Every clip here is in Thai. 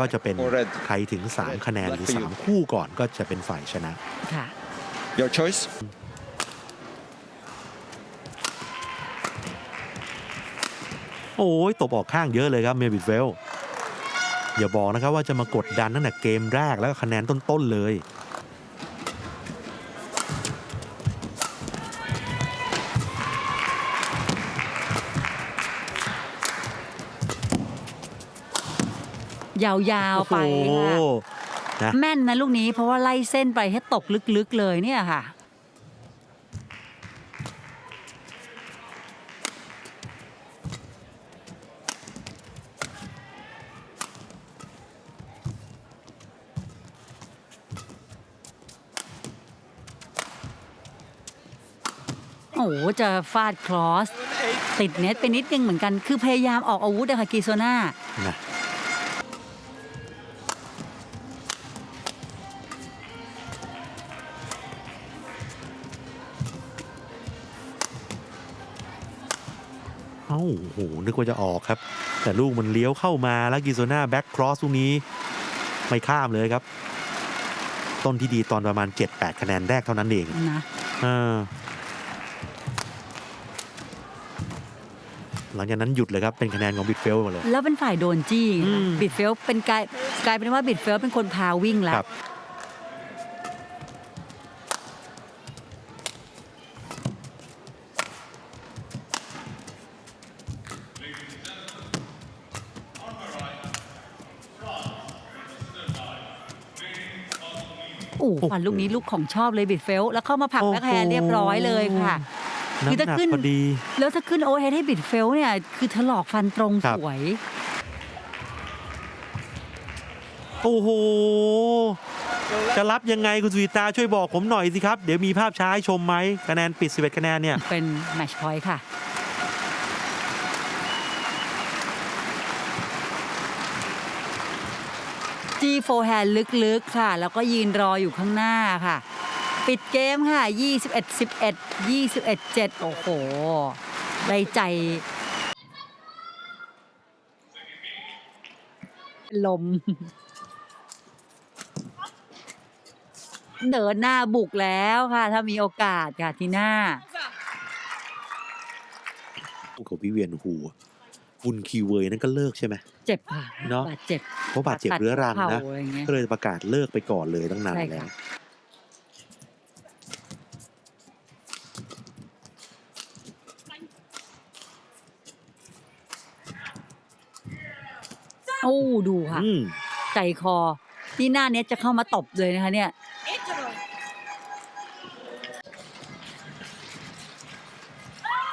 ก็จะเป็นใครถึง 3 คะแนนหรือ 3 คู่ก่อนก็จะเป็นฝ่ายชนะ ค่ะ Your choice. โอ้ยตบออกข้างเยอะเลยครับเมบิดเวลอย่าบอกนะครับว่าจะมากดดันตั้งแต่เกมแรกแล้วก็คะแนนต้น ๆ เลย ยาวๆไปโอ้โหค่ะนะแม่นนะลูกนี้เพราะว่าไล่เส้นไปให้ตกลึกๆเลยเนี่ยค่ะ โอ้โหจะฟาดครอส ติดเน็ตไปนิดนึงเหมือนกัน คือพยายามออกอาวุธอะค่ะกีโซนานะาโอ้โหนึกว่าจะออกครับ แต่ลูกมันเลี้ยวเข้ามาแล้วกิโซนาแบ็กครอสลูกนี้ไม่ข้ามเลยครับ ต้นที่ดีตอนประมาณ 7-8 คะแนนแรกเท่านั้นเองนะเออหลังจากนั้นหยุดเลยครับ เป็นคะแนนของบิดเฟลหมดเลย แล้วเป็นฝ่ายโดนจี้อืมบิดเฟลเป็นกลายกลายเป็นว่าบิดเฟลเป็นคนพาวิ่งแล้คว ฟันลูกนี้ลูกของชอบเลยบิดเฟลแล้วเข้ามาผลักโอ้โหแบ็คแฮนด์เรียบร้อยเลยค่ะคือน้ำหถ้านักขึ้นพอดีแล้วถ้าขึ้นโอเวอร์เฮดให้บิดเฟลเนี่ยคือถลอกฟันตรงครัสบวย โอ้โหจะรับยังไงคุณสุวิตาช่วยบอกผมหน่อยสิครับ เดี๋ยวมีภาพช้าให้ชมไหมคะแนนปิด 11 คะแนนเนี่ย เป็นแมชพอยต์ค่ะ จีโฟแฮนลึกๆค่ะ แล้วก็ยืนรออยู่ข้างหน้าค่ะ ปิดเกมค่ะ 21 11 21 7 โอ้โห ได้ใจลม เดินหน้าบุกแล้วค่ะ ถ้ามีโอกาสค่ะทีหน้า กับวิเวียนหู คุณคีเวยนั่นก็เลิกใช่ไหม เจ็บค่ะเนอะ บาดเจ็บเพราะบาดเจ็บเรื้อรังข่านะอะไรเงี้ย ก็เลยประกาศเลิกไปก่อนเลยตั้งนานใช่แล้ค่ะวโอ้ดูค่ะ อืมใจคอที่หน้าเน็ตจะเข้ามาตบเลยนะคะเนี่ย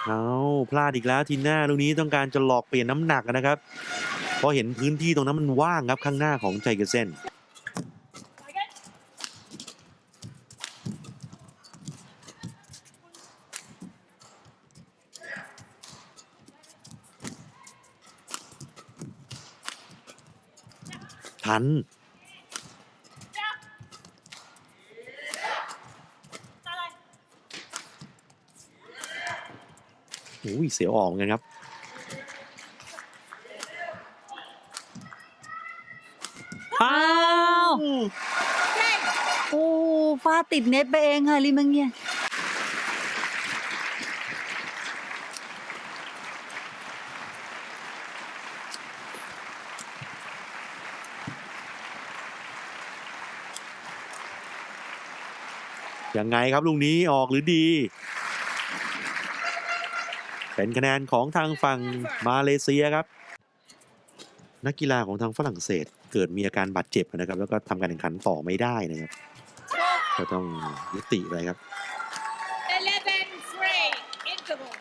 เอา พลาดอีกแล้วทีหน้าลูกนี้ต้องการจะหลอกเปลี่ยนน้ำหนักนะครับ เพราะเห็นพื้นที่ตรงนั้นมันว่างครับข้างหน้าของใจเกอร์เซนทัน เสียวออกเหมือนกันครับอ้าวโอ้ฟาดติดเน็ตไปเองค่ะลิมังเงียยังไงครับลูกนี้ออกหรือดี เป็นคะแนนของทางฝั่งมาเลเซียครับ นักกีฬาของทางฝรั่งเศสเกิดมีอาการบาดเจ็บนะครับ แล้วก็ทำการแข่งขันต่อไม่ได้นะครับก็ต้องยุติไปครับ11 3 interval.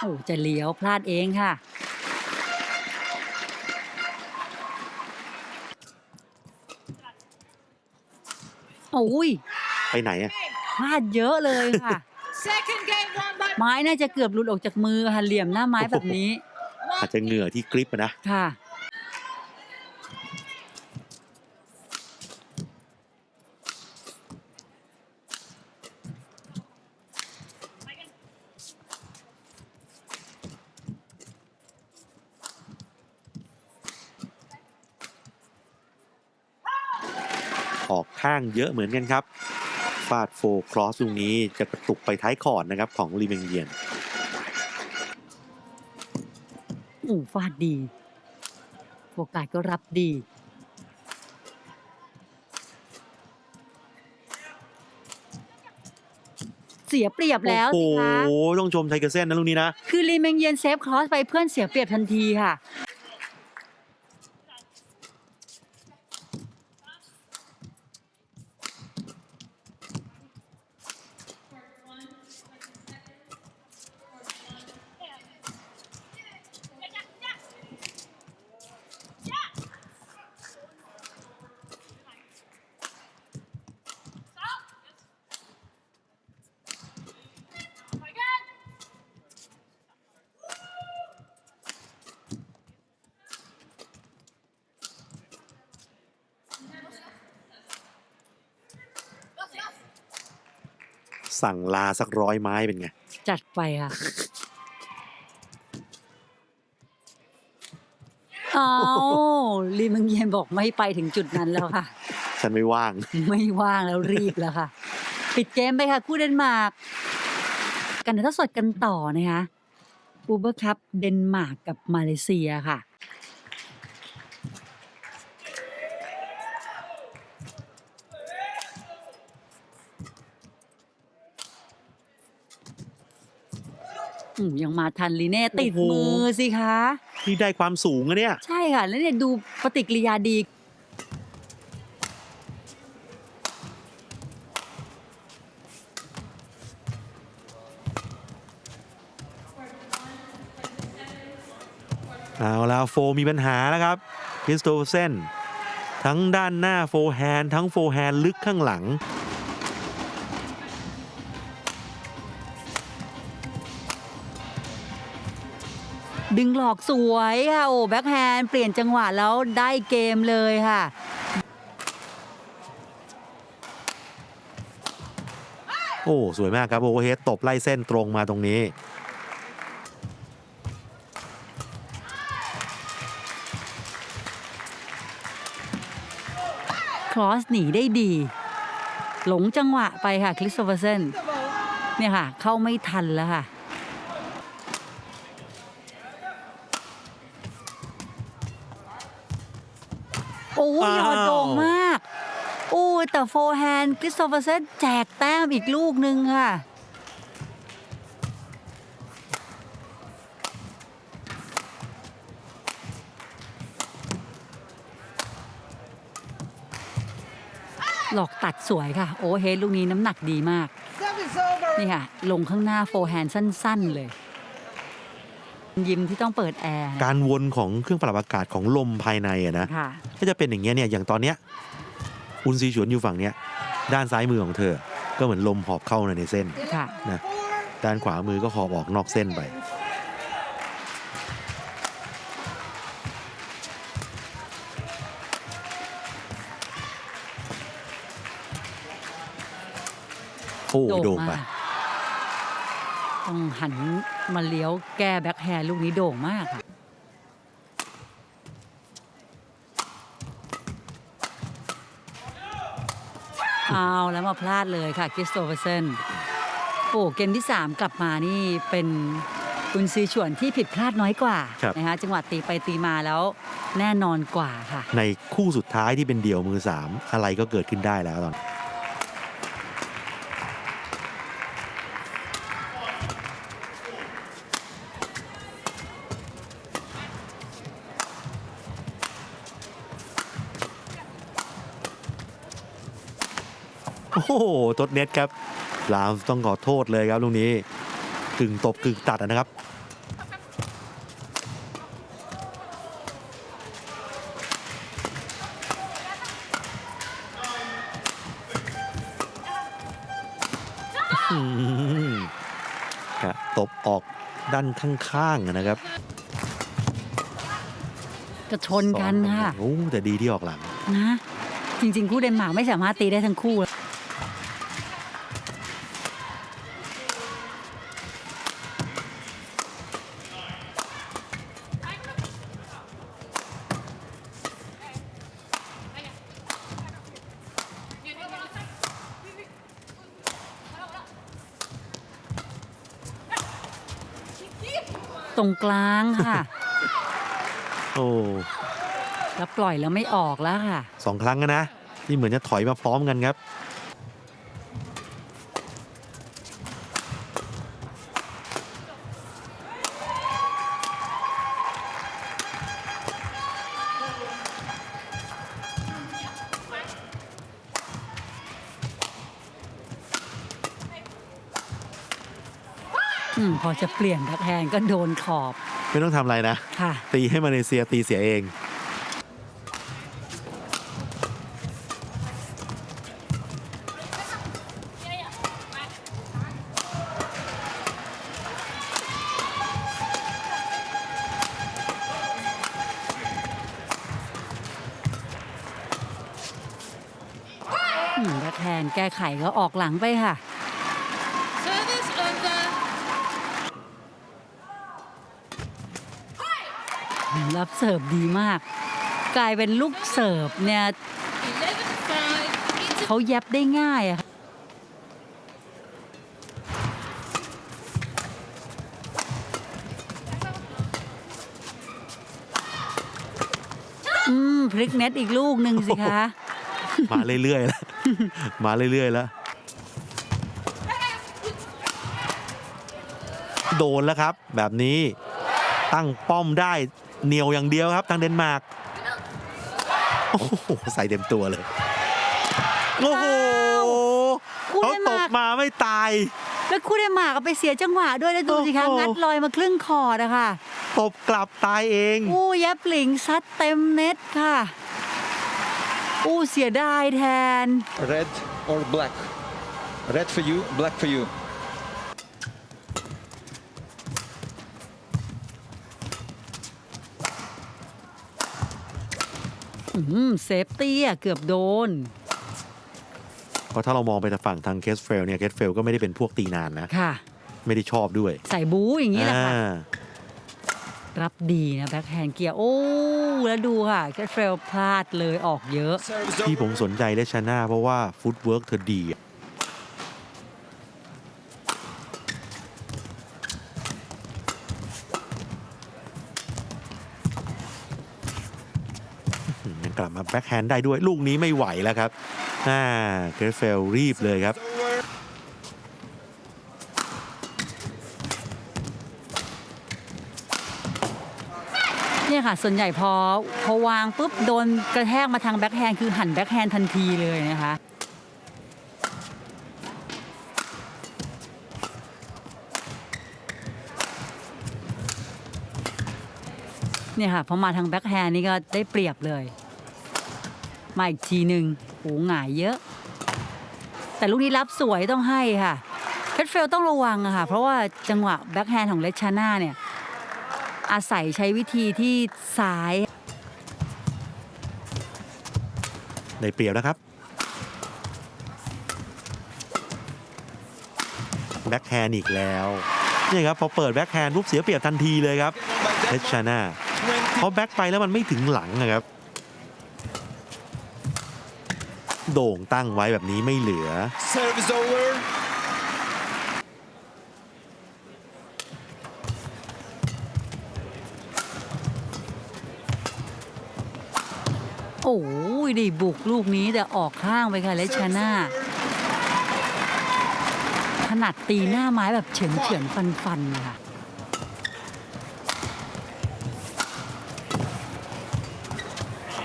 โอ้จะเลี้ยวพลาดเองค่ะ โอ้ย ไปไหนอะพลาดเยอะเลยค่ะ ไม้น่าจะเกือบหลุดออกจากมือค่ะเหลี่ยมหน้าไม้แบบนี้ อาจจะเหงื่อที่กริปนะ ค่ะ ออกข้างเยอะเหมือนกันครับ ฟาดโฟครอสตรงนี้จะกระตุกไปท้ายคอร์ดนะครับของลีเมงเยียนอู้ฟาดดี โอกาสก็รับดี เสียเปรียบแล้วโอ้สิโหคะต้องชมไทเกอร์เซนนะลูกนี้นะ คือลีเมงเยียนเซฟครอสไปเพื่อนเสียเปรียบทันทีค่ะ สั่งลาสักร้อยไม้เป็นไง จัดไปค่ะอ้าวลีเมงเยียนบอกไม่ไปถึงจุดนั้นแล้วค่ะ ฉันไม่ว่าง ไม่ว่างแล้วรีบแล้วค่ะ ปิดเกมไปค่ะ คู่เดนมาร์กกันถ่ายทอดสดกันต่อนะคะอูเบอร์คัพเดนมาร์กกับมาเลเซียค่ะ อืมยังมาทันลีเน่ติดโอ้โห มือสิคะ ที่ได้ความสูงอะเนี่ย ใช่ค่ะ แล้วเนี่ยดูปฏิกิริยาดี เอาแล้วโฟมีปัญหาแล้วครับคริสโตเฟอร์เซนทั้งด้านหน้าโฟแฮนด์ทั้งโฟแฮนด์ลึกข้างหลัง ดึงหลอกสวยค่ะโอ้แบ็คแฮนด์เปลี่ยนจังหวะแล้วได้เกมเลยค่ะ โอ้สวยมากครับโอเวอร์เฮดตบไล่เส้นตรงมาตรงนี้ ครอสหนีได้ดี หลงจังหวะไปค่ะคริสโตเฟอร์เซนเนี่ยค่ะ เข้าไม่ทันแล้วค่ะ อ้ยอ้ยอดโด่งมากโอ้แต่โฟร์แฮนด์คริสโตเฟอร์เซนแจกแต้มอีกลูกหนึ่งค่ะ หลอกตัดสวยค่ะ โอ้เฮดลูกนี้น้ำหนักดีมาก นี่ค่ะ ลงข้างหน้าโฟร์แฮนด์สั้น ๆ เลย ยิมที่ต้องเปิดแอร์การวนของเครื่องปรับอากาศของลมภายในอะนะค่ะก็จะเป็นอย่างเงี้ยเนี่ยอย่างตอนเนี้ยอุนซีฉวนอยู่ฝั่งเนี้ยด้านซ้ายมือของเธอ ก็เหมือนลมหอบเข้าในเส้นค่ะ นะด้านขวามือก็หอบออกนอกเส้นไป โอ้โด่งไป มาก ต้องหันมาเลี้ยวแก้แบ็คแฮนด์ลูกนี้โด่งมากค่ะเอาแล้วมาพลาดเลยค่ะคริสโตเฟอร์เซนโอ้เกมที่ 3 กลับมานี่เป็นคุณซีฉวนที่ผิดพลาดน้อยกว่าครับนะคะจังหวะตีไปตีมาแล้วแน่นอนกว่าค่ะ ในคู่สุดท้ายที่เป็นเดี่ยวมือสามอะไรก็เกิดขึ้นได้แล้วตอน โอ้โหทดเน็ตครับลาวต้องขอโทษเลยครับลูกนี้กึ่งตบกึ่งตัดอะนะครับอืมครับตบออกด้านข้างๆอะนะครับกระชนกันค่ะโอ้แต่ดีที่ออกหลังนะจริง ๆ คู่เดนมาร์กไม่สามารถตีได้ทั้งคู่ ตรงกลางค่ะ โอ้แล้วปล่อยแล้วไม่ออกแล้วค่ะ สองครั้งแล้วนะนี่เหมือนจะถอยมาพร้อมกันครับ มพอจะเปลี่ยนแบ็คแฮนด์ก็โดนขอบไม่ต้องทำอะไรนะ ค่ะ ตีให้มาเลเซียตีเสียเอง อืมแบ็คแฮนด์แก้ไขก็ออกหลังไปค่ะ รับเสิร์ฟดีมาก กลายเป็นลูกเสิร์ฟเนี่ยเขาแยบได้ง่ายอะค่ะอืมพลิกเน็ตอีกลูกหนึ่งสิคะ มาเรื่อยๆแล้ว มาเรื่อยๆแล้ว โดนแล้วครับ แบบนี้ตั้งป้อมได้ เหนียวอย่างเดียวครับ ทางเดนมาร์กโอ้โหใส่เต็มตัวเลย โอ้โหคู่เขาเดนตมาร์กกมาไม่ตาย แล้วคู่เดนมาร์กก็ไปเสียจังหวะด้วยแล้วดูสิคะโอ้โห งัดลอยมาครึ่งคอร์ดอะค่ะตบกลับตายเอง อู้แยบหลิงซัดเต็มเน็ตค่ะ อู้เสียดายแทน Red or black? Red for you, black for you. อืมเซฟตี้อะเกือบโดน เพราะถ้าเรามองไปทางฝั่งทางเคสเฟลเนี่ยเคสเฟลก็ไม่ได้เป็นพวกตีนานนะ ค่ะ ไม่ได้ชอบด้วยใส่บู๊อย่างนี้แหละค่ะ อ่ารับดีนะแบ็คแฮนด์เกียร์ โอ้ แล้วดูค่ะแคทเฟลพลาดเลยออกเยอะ Serves ที่ผมสนใจเลชนาเพราะว่าฟุตเวิร์กเธอดียัง แบ็คแฮนด์ได้ด้วยลูกนี้ไม่ไหวแล้วครับอ่าเกรเฟลรีบเลยครับเนี่ยค่ะ ส่วนใหญ่พอพอวางปุ๊บโดนกระแทกมาทางแบ็คแฮนด์คือหันแบ็คแฮนด์ทันทีเลยนะคะเนี่ยค่ะพอมาทางแบ็คแฮนด์นี่ก็ได้เปรียบเลย มาอีกทีหนึ่งโอ้หงายเยอะ แต่ลูกนี้รับสวยต้องให้ค่ะเพชรเฟลต้องระวังอะค่ะ เพราะว่าจังหวะแบ็คแฮนด์ของเลชาน่าเนี่ย อาศัยใช้วิธีที่ซ้าย ได้เปรียบแล้วครับ แบ็คแฮนด์อีกแล้วนี่ครับพอเปิดแบ็คแฮนด์ปุ๊บเสียเปรียบทันทีเลยครับเลชาน่าเพราแบ็คไปแล้วมันไม่ถึงหลังนะครับ โด่งตั้งไว้แบบนี้ไม่เหลือ Serves over. โอ้ยได้บุกลูกนี้แต่ออกข้างไปค่ะเลชาน่าขนาดตีหน้าไม้แบบเฉือนเฉือนฟันฟันๆนะคะ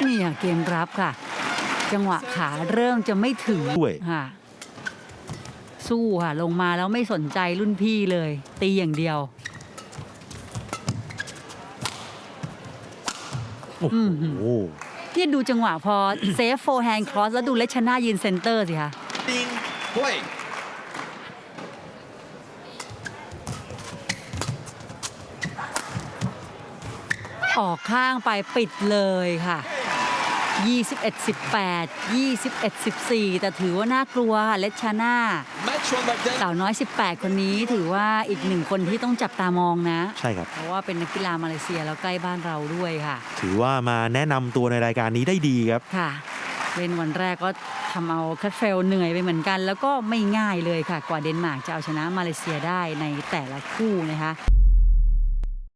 นี่ค่ะเกมรับค่ะ จังหวะขาเริ่มจะไม่ถึงด้วย ค่ะ สู้ค่ะ ลงมาแล้วไม่สนใจรุ่นพี่เลย ตีอย่างเดียว โอ้โหนี่ดูจังหวะพอ เซฟโฟร์แฮนด์ครอสแล้วดูเลชนายืนเซนเตอร์สิคะ Ding. Play. ออกข้างไปปิดเลยค่ะ 21 18 21 14 แต่ถือว่าน่ากลัวค่ะเลชาน่า Match one by then. สาวน้อย 18 คนนี้ถือว่าอีกหนึ่งคนที่ต้องจับตามองนะ ใช่ครับ เพราะว่าเป็นนักกีฬามาเลเซียแล้วใกล้บ้านเราด้วยค่ะ ถือว่ามาแนะนำตัวในรายการนี้ได้ดีครับ ค่ะ เล่นวันแรกก็ทำเอาแคทเฟลเหนื่อยไปเหมือนกัน แล้วก็ไม่ง่ายเลยค่ะ กว่าเดนมาร์กจะเอาชนะมาเลเซียได้ในแต่ละคู่นะคะ